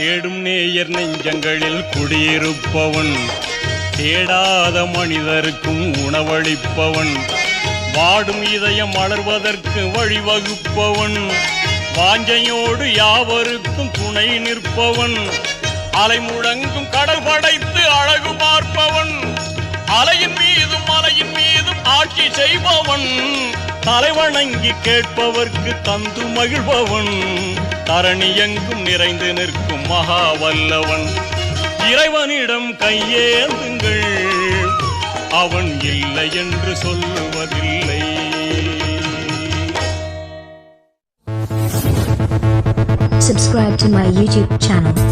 தேடும் நேயர் நெஞ்சங்களில் குடியிருப்பவன். தேடாத மனிதருக்கும் உணவளிப்பவன். வாடும் இதயம் மலர்வதற்கு வழிவகுப்பவன். வாஞ்சையோடு யாவருக்கும் துணை நிற்பவன். அலை முழங்கும் கடல் படைத்து அழகு பார்ப்பவன். அலையின் மீதும் மலையின் மீதும் ஆட்சி செய்பவன். தலைவணங்கி கேட்பவர்க்கு தந்து மகிழ்பவன். தரணி எங்கும் நிறைந்து நிற்கும் மகா வல்லவன் இறைவனிடம் கையேந்துங்கள். அவன் இல்லை என்று சொல்லுவதில்லை. Subscribe to my YouTube channel.